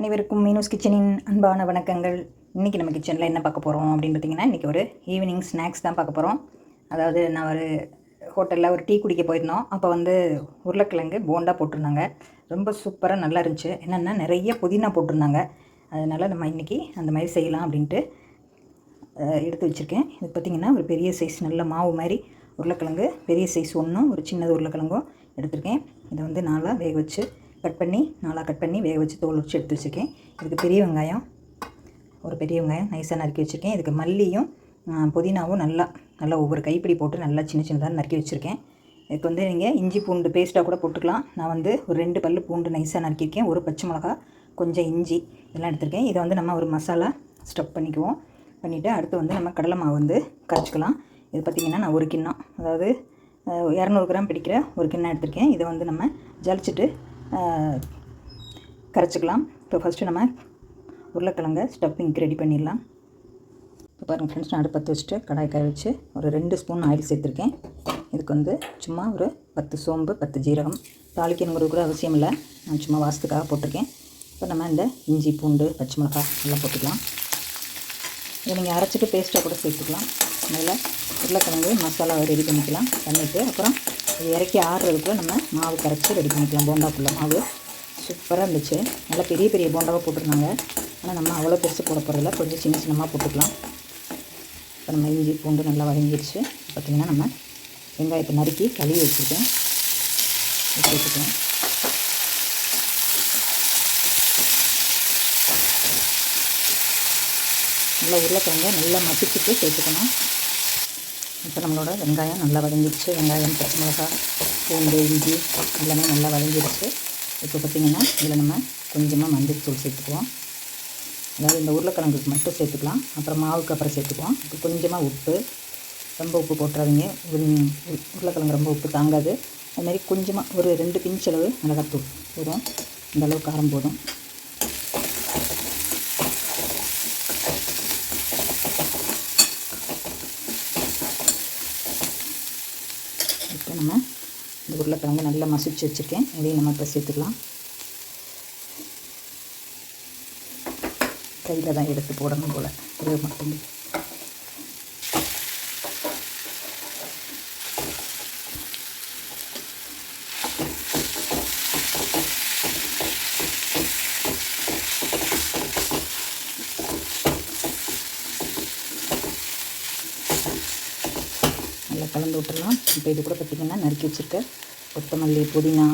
அனைவருக்கும் மீனூஸ் கிச்சனின் அன்பான வணக்கங்கள். இன்றைக்கி நம்ம கிச்சனில் என்ன பார்க்க போகிறோம் அப்படின்னு பார்த்தீங்கன்னா இன்றைக்கி ஒரு ஈவினிங் ஸ்நாக்ஸ் தான் பார்க்க போகிறோம் அதாவது நான் ஒரு ஹோட்டலில் ஒரு டீ குடிக்க போயிருந்தோம். அப்போ வந்து உருளைக்கிழங்கு போண்டா போட்டிருந்தாங்க. ரொம்ப சூப்பராக நல்லா இருந்துச்சு. என்னென்னா நிறைய புதினா போட்டிருந்தாங்க. அதனால் நம்ம இன்றைக்கி அந்த மாதிரி செய்யலாம் அப்படின்ட்டு எடுத்து வச்சுருக்கேன். இது பார்த்திங்கன்னா ஒரு பெரிய சைஸ் நல்ல மாவு மாதிரி உருளைக்கிழங்கு பெரிய சைஸ் ஒன்றும் ஒரு சின்னது உருளைக்கிழங்கும் எடுத்திருக்கேன். இதை வந்து நாலாக வேக வச்சு கட் பண்ணி நாலாக கட் பண்ணி வேக வச்சு தோல் வச்சு எடுத்து வச்சுருக்கேன். இதுக்கு பெரிய வெங்காயம் ஒரு பெரிய வெங்காயம் நைஸாக நறுக்கி வச்சுருக்கேன். இதுக்கு மல்லியும் புதினாவும் நல்லா நல்லா ஒவ்வொரு கைப்பிடி போட்டு நல்லா சின்ன சின்னதாக நறுக்கி வச்சுருக்கேன். இதுக்கு வந்து நீங்கள் இஞ்சி பூண்டு பேஸ்ட்டாக கூட போட்டுக்கலாம். நான் வந்து ஒரு ரெண்டு பல்லு பூண்டு நைஸாக நறுக்கியிருக்கேன். ஒரு பச்சை மிளகா கொஞ்சம் இஞ்சி இதெல்லாம் எடுத்திருக்கேன். இதை வந்து நம்ம ஒரு மசாலா ஸ்டப் பண்ணிக்குவோம். பண்ணிவிட்டு அடுத்து வந்து நம்ம கடலை மாவு வந்து கரைச்சிக்கலாம். இது பார்த்திங்கன்னா நான் ஒரு கிண்ணம் அதாவது இரநூறு கிராம் பிடிக்கிற ஒரு கிண்ணம் எடுத்திருக்கேன். இதை வந்து நம்ம ஜலிச்சுட்டு கரைச்சிக்கலாம். இப்போ ஃபஸ்ட்டு நம்ம உருளைக்கிழங்க ஸ்டஃப்பிங்க்கு ரெடி பண்ணிடலாம். இப்போ பாருங்கள் ஃப்ரெண்ட்ஸ் நான் அடுப்பு பற்ற வச்சுட்டு கடாய் காய வச்சு ஒரு ரெண்டு ஸ்பூன் ஆயில் சேர்த்துருக்கேன். இதுக்கு வந்து சும்மா ஒரு பத்து சோம்பு பத்து ஜீரகம். தாளிக்கணுங்கிறது கூட அவசியம் இல்லை. நான் சும்மா வாசத்துக்காக போட்டிருக்கேன். இப்போ நம்ம இந்த இஞ்சி பூண்டு பச்சை மிளகாய் எல்லாம் போட்டுக்கலாம். இதை நீங்கள் அரைச்சிட்டு பேஸ்ட்டாக கூட சேர்த்துக்கலாம். அதில் உருளைக்கிழங்கு மசாலாவை ரெடி பண்ணிக்கலாம். பண்ணிவிட்டு அப்புறம் இது இறக்கி ஆடுறதுக்குள்ளே நம்ம மாவு கரைச்சி ரெடி பண்ணிக்கலாம். போண்டாக்குள்ள மாவு. சூப்பராக இருந்துச்சு. நல்லா பெரிய பெரிய போண்டாவாக போட்டிருந்தாங்க. ஆனால் நம்ம அவ்வளோ பெருசு போட போகிறதில்ல கொஞ்சம் சின்ன சின்னமாக போட்டுக்கலாம். இப்போ நம்ம இஞ்சி பூண்டு நல்லா வதங்கிடுச்சு. பார்த்திங்கன்னா நம்ம வெங்காயத்தை நறுக்கி கழுவி வச்சுருக்கேன். இதை நல்லா உருளைக்கிழங்க நல்லா மசிச்சுட்டு சேர்த்துக்கணும். இப்போ நம்மளோட வெங்காயம் நல்லா வதங்கிடுச்சு. வெங்காயம் பச்சை மிளகாய் பூண்டு இஞ்சி எல்லாமே நல்லா வதங்கிடுச்சு. இப்போ பார்த்திங்கன்னா இதில் நம்ம கொஞ்சமாக மஞ்சத்தூள் சேர்த்துக்குவோம். அதாவது இந்த உருளைக்கிழங்குக்கு மட்டும் சேர்த்துக்கலாம். அப்புறம் மாவுக்கு அப்புறம் சேர்த்துக்குவோம். இப்போ கொஞ்சமாக உப்பு ரொம்ப உப்பு போட்டுறாதீங்க. உருளைக்கிழங்கு ரொம்ப உப்பு தாங்காது. அதுமாரி கொஞ்சமாக ஒரு ரெண்டு பிஞ்ச் அளவு மிளகாத்தூள். போதும். இந்த அளவு காரம் போதும் இப்போ நம்ம இந்த உருளைக்கிழங்கு நல்லா மசிச்சு வச்சுருக்கேன். இதையும் நம்ம இப்போ சேர்த்துக்கலாம். கையில் தான் எடுத்து போடணும் போல். இது மட்டும். நல்லா கலந்து விட்டுறலாம் இப்போ இது கூட பார்த்திங்கன்னா நறுக்கி வச்சுருக்க கொத்தமல்லி புதினா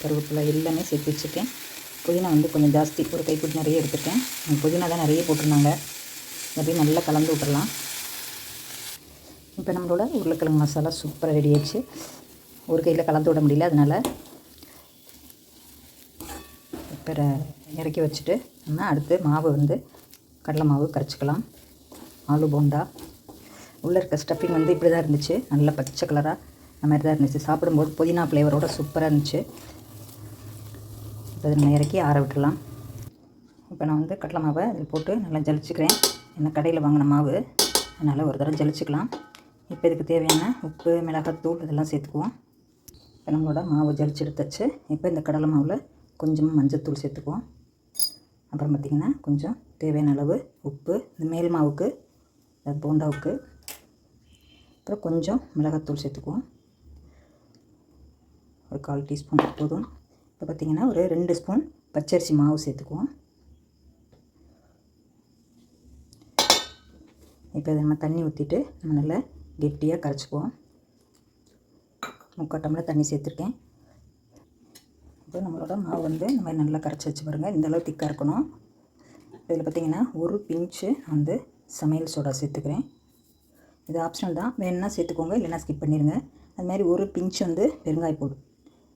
கருவேப்பிலை எல்லாமே சேர்த்து வச்சுருக்கேன். புதினா வந்து கொஞ்சம் ஜாஸ்தி ஒரு கைப்பிடி நிறைய எடுத்துருக்கேன். புதினா தான் நிறைய போட்டிருந்தாங்க. அப்படியே நல்லா கலந்து விட்டுறலாம். இப்போ நம்மளோட உருளைக்கிழங்கு மசாலா சூப்பராக ரெடி ஆயிடுச்சு. ஒரு கையில் கலந்து விட முடியல அதனால் இப்போ இறக்கி வச்சுட்டு நம்ம அடுத்து மாவு வந்து கடலை மாவு கரைச்சிக்கலாம். ஆலு போண்டா. உள்ளே இருக்க ஸ்டஃபிங் வந்து இப்படி தான் இருந்துச்சு. நல்லா பச்சை கலராக அந்த மாதிரி தான் இருந்துச்சு. சாப்பிடும்போது புதினா ஃப்ளேவரோட சூப்பராக இருந்துச்சு. இப்போ நம்ம இறக்கி ஆற விட்டுடலாம். இப்போ நான் வந்து கடலை மாவை இதில் போட்டு நல்லா ஜலிச்சுக்கிறேன். என்ன கடையில் வாங்கின மாவு. அதனால் ஒரு தடவை ஜலிச்சுக்கலாம். இப்போ இதுக்கு தேவையான உப்பு மிளகாத்தூள் இதெல்லாம் சேர்த்துக்குவோம். இப்போ நம்மளோட மாவு ஜலிச்சு எடுத்தாச்சு. இப்போ இந்த கடலை மாவில் கொஞ்சமாக மஞ்சத்தூள் சேர்த்துக்குவோம். அப்புறம் பார்த்திங்கன்னா கொஞ்சம் தேவையான அளவு உப்பு இந்த மேல் மாவுக்கு போண்டாவுக்கு. அப்புறம் கொஞ்சம் மிளகாத்தூள் சேர்த்துக்குவோம். ஒரு கால் டீஸ்பூன் போதும். இப்போ பார்த்திங்கன்னா ஒரு ரெண்டு ஸ்பூன் பச்சரிசி மாவு சேர்த்துக்குவோம். இப்போ இதை நம்ம தண்ணி ஊற்றிட்டு நம்ம நல்லா கெட்டியாக கரைச்சிக்குவோம். முக்கால் தண்ணி சேர்த்துருக்கேன். இப்போ நம்மளோட மாவு வந்து இந்த மாதிரி நல்லா கரைச்சி வச்சு பாருங்கள் இந்தளவு திக்காக இருக்கணும். இதில் பார்த்திங்கன்னா ஒரு பிஞ்சு வந்து சமையல் சோடா சேர்த்துக்கிறேன். இது ஆப்ஷனல் தான். வேணும்னா சேர்த்துக்கோங்க இல்லைன்னா ஸ்கிப் பண்ணிடுங்க அது மாதிரி ஒரு பிஞ்ச் வந்து பெருங்காய போடும்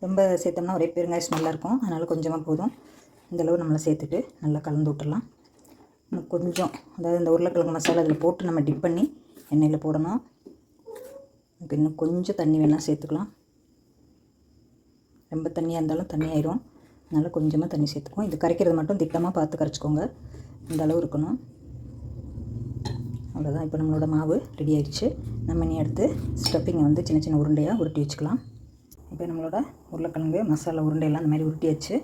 ரொம்ப சேர்த்தோம்னா ஒரே பெருங்காய ஸ்மெல்லாக இருக்கும். அதனால் கொஞ்சமாக போதும். இந்தளவு நம்மளை சேர்த்துட்டு நல்லா கலந்து விட்டுடலாம். இன்னும் கொஞ்சம் அதாவது இந்த உருளைக்கிழங்கு மசாலா அதில் போட்டு நம்ம டிப் பண்ணி எண்ணெயில் போடணும். நமக்கு இன்னும் கொஞ்சம் தண்ணி வேணால் சேர்த்துக்கலாம். ரொம்ப தண்ணியாக இருந்தாலும் தண்ணி ஆயிரும். அதனால் கொஞ்சமாக தண்ணி சேர்த்துக்குவோம். இது கரைக்கிறது மட்டும் திட்டமாக பார்த்து கரைச்சிக்கோங்க. இந்த அளவு இருக்கணும். அவ்வளோதான் இப்போ நம்மளோட மாவு ரெடி ஆயிடுச்சு. நம்ம இனி எடுத்து ஸ்டப்பிங்கை வந்து சின்ன சின்ன உருண்டையாக உருட்டி வச்சுக்கலாம். இப்போ நம்மளோட உருளைக்கிழங்கு மசாலா உருண்டையெல்லாம் அந்த மாதிரி உருட்டியாச்சு.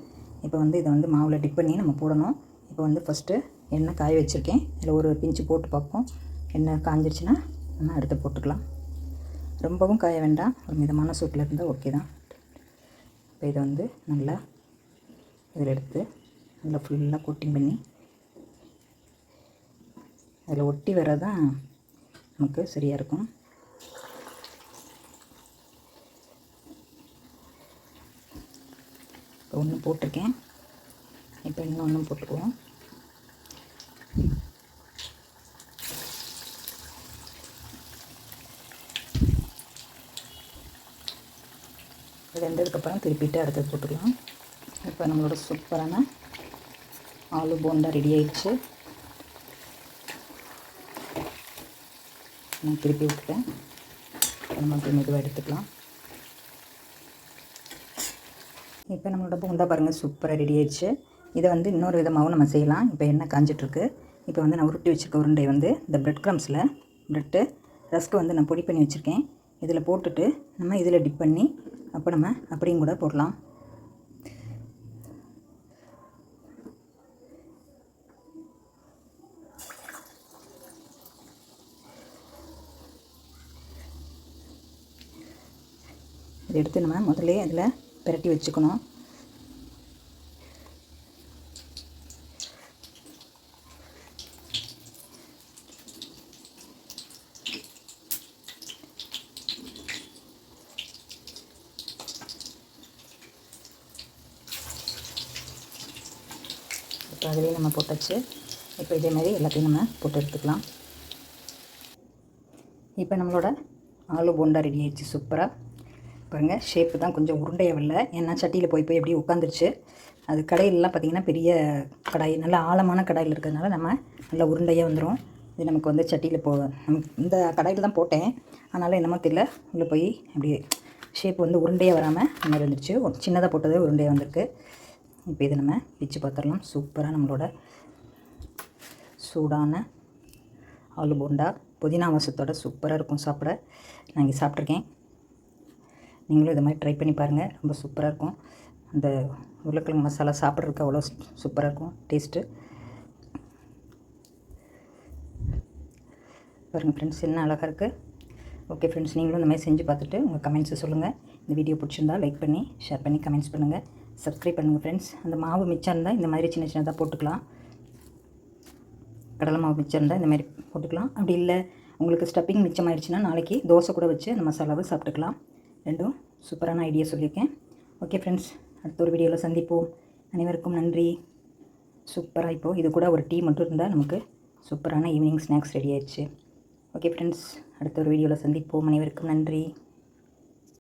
இப்போ வந்து இதை வந்து மாவில் டிப் பண்ணி நம்ம போடணும். இப்போ வந்து ஃபஸ்ட்டு எண்ணெய் காய வச்சுருக்கேன். இதில் ஒரு பிஞ்சு போட்டு பார்ப்போம். எண்ணெய் காஞ்சிருச்சுன்னா நம்ம அடுத்து போட்டுக்கலாம். ரொம்பவும் காய வேண்டாம். ஒரு மிதமான சூட்டில் இருந்தால் ஓகே தான். இப்போ இதை வந்து நல்லா இதில் எடுத்து நல்லா ஃபுல்லாக கோட்டிங் பண்ணி அதில் ஒட்டி வரதான் நமக்கு சரியாக இருக்கும். ஒன்று போட்டிருக்கேன். இப்போ இன்னும் ஒன்றும் போட்டுக்குவோம். வெந்ததுக்கப்புறம் திருப்பிட்டு அடுத்தது போட்டுக்கலாம். இப்போ நம்மளோட சூப்பரான ஆலு போண்டா ரெடி ஆயிடுச்சு. நான் திருப்பி விட்டுட்டேன். நம்ம மெதுவாக எடுத்துக்கலாம். இப்போ நம்மளோட பூந்தா பாருங்கள் சூப்பராக ரெடி ஆயிடுச்சு. இதை வந்து இன்னொரு விதமாகவும் நம்ம செய்யலாம். இப்போ என்ன காஞ்சிட்ருக்கு. இப்போ வந்து நான் உருட்டி வச்சுருக்க உருண்டை வந்து இந்த ப்ரெட் க்ரம்ஸில் ப்ரெட்டு ரஸ்க்கு வந்து நான் பொடி பண்ணி வச்சுருக்கேன். இதில் போட்டுட்டு நம்ம இதில் டிப் பண்ணி அப்போ நம்ம அப்படியும் கூட போடலாம். இதை எடுத்து நம்ம முதல்ல அதில் பிரட்டி வச்சுக்கணும். இப்போ அதுலேயே நம்ம போட்டாச்சு. இப்போ இதே மாதிரி எல்லாத்தையும் நம்ம போட்டு எடுத்துக்கலாம். இப்போ நம்மளோட ஆலு போண்டா ரெடி ஆயிடுச்சு. சூப்பராக பாருங்கள் ஷேப்பு தான் கொஞ்சம் உருண்டையாக வரல. ஏன்னா சட்டியில் போய் போய் அப்படியே உட்காந்துருச்சு அது கடையிலலாம் பார்த்திங்கன்னா பெரிய கடாய் நல்ல ஆழமான கடாயில் இருக்கிறதுனால நம்ம நல்லா உருண்டையாக வந்துடும் இது நமக்கு வந்து சட்டியில் போ நமக்கு இந்த கடாயில் தான் போட்டேன். ஆனாலும் என்னமோ தெரியல உள்ளே போய் அப்படியே ஷேப் வந்து உருண்டையாக வராமல் இந்த மாதிரி வந்துருச்சு. ஒரு சின்னதாக போட்டது உருண்டையாக வந்திருக்கு. இப்போ இதை நம்ம பிச்சு பார்த்துடலாம் சூப்பராக நம்மளோட சூடான ஆலு போண்டா புதினா வாசத்தோட சூப்பராக இருக்கும். சாப்பிட. நான் இங்கே சாப்பிட்ருக்கேன் நீங்களும் இது மாதிரி ட்ரை பண்ணி பாருங்கள் ரொம்ப சூப்பராக இருக்கும். அந்த உருளைக்கிழங்கு மசாலா சாப்பிட்றதுக்கு அவ்வளோ சூப்பராக இருக்கும். டேஸ்ட்டு பாருங்கள் ஃப்ரெண்ட்ஸ் என்ன அழகாக இருக்குது ஓகே ஃப்ரெண்ட்ஸ் நீங்களும் இந்த மாதிரி செஞ்சு பார்த்துட்டு உங்கள் கமெண்ட்ஸை சொல்லுங்கள் இந்த வீடியோ பிடிச்சிருந்தா லைக் பண்ணி ஷேர் பண்ணி கமெண்ட்ஸ் பண்ணுங்கள் சப்ஸ்கிரைப் பண்ணுங்கள் ஃப்ரெண்ட்ஸ் அந்த மாவு மிச்சம் இருந்தால் இந்த மாதிரி சின்ன சின்னதாக போட்டுக்கலாம். கடலை மாவு மிச்சம் இருந்தால் இந்த மாதிரி போட்டுக்கலாம். அப்படி இல்லை உங்களுக்கு ஸ்டப்பிங் மிச்சமாயிடுச்சுன்னா நாளைக்கு தோசை கூட வச்சு அந்த மசாலாவை சாப்பிட்டுக்கலாம். ரெண்டும் சூப்பரான ஐடியா சொல்லியிருக்கேன். ஓகே ஃப்ரெண்ட்ஸ் அடுத்த ஒரு வீடியோவில் சந்திப்போம். அனைவருக்கும் நன்றி. சூப்பராக இப்போது இது கூட ஒரு டீ மட்டும் இருந்தால் நமக்கு சூப்பரான ஈவினிங் ஸ்நாக்ஸ் ரெடி ஆயிடுச்சு. ஓகே ஃப்ரெண்ட்ஸ் அடுத்த ஒரு வீடியோவில் சந்திப்போம். அனைவருக்கும் நன்றி.